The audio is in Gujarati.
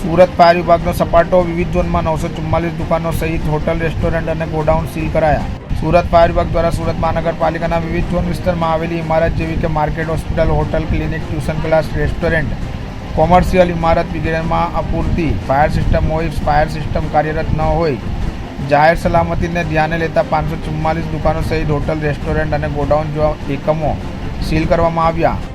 સુરત ફાયર વિભાગનો સપાટો, વિવિધ ઝોનમાં નવસો ચુમ્માલીસ દુકાનો સહિત હોટલ, રેસ્ટોરન્ટ અને ગોડાઉન સીલ કરાયા. સુરત ફાયર વિભાગ દ્વારા સુરત મહાનગરપાલિકાના વિવિધ ઝોન વિસ્તારમાં આવેલી ઇમારત જેવી કે market, hospital, hotel, clinic, tuition class, restaurant, commercial ઇમારત વગેરેમાં અપૂરતી ફાયર સિસ્ટમ હોય, ફાયર સિસ્ટમ કાર્યરત ન હોય. જાહેર સલામતીને ધ્યાને લેતા પાંચસો ચુમ્માલીસ દુકાનો સહિત હોટલ, રેસ્ટોરન્ટ અને ગોડાઉન જેવા એકમો સીલ કરવામાં આવ્યા.